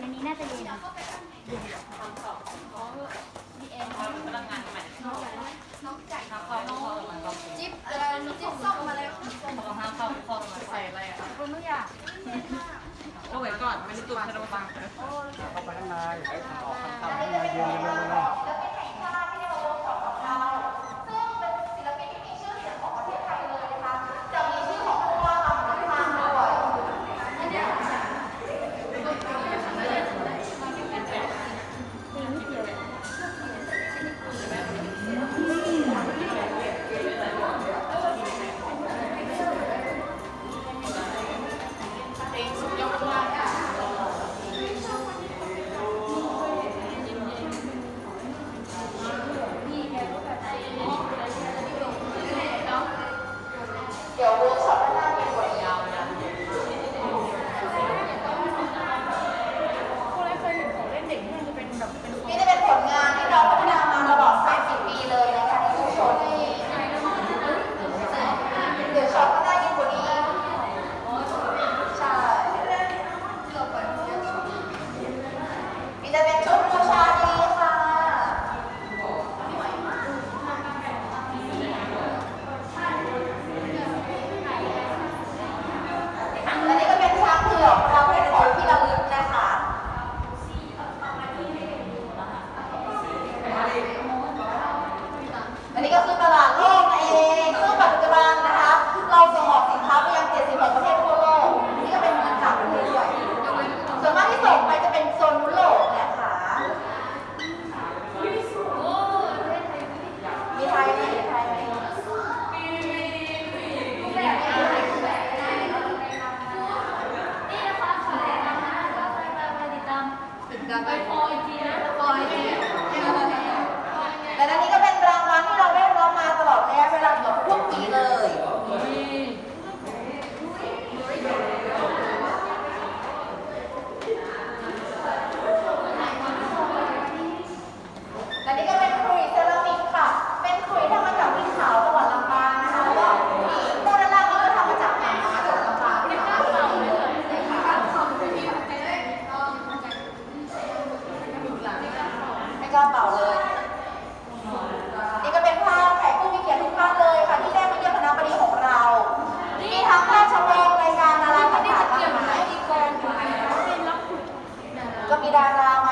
อันนี้น่าจะเย็นจิ๊บเอ่อจิ๊บส้มมาแล้วใส่อะไรอะคนไม่อยากเอาไว้ก่อนไม่ได้ตุนขนมปัง เข้าไปข้างในออกข้างๆเย็นๆ แล้ไปฟอยอีนะฟอยจี กล้าเป่าเลย นี่ก็เป็นภาพแขกผู้มีเกียรติทุกท่านเลยค่ะที่ได้มาเยี่ยมคณะบดีของเรา มีทั้งภาพชสดงรายการดาราต่างๆมาก็มีดารามา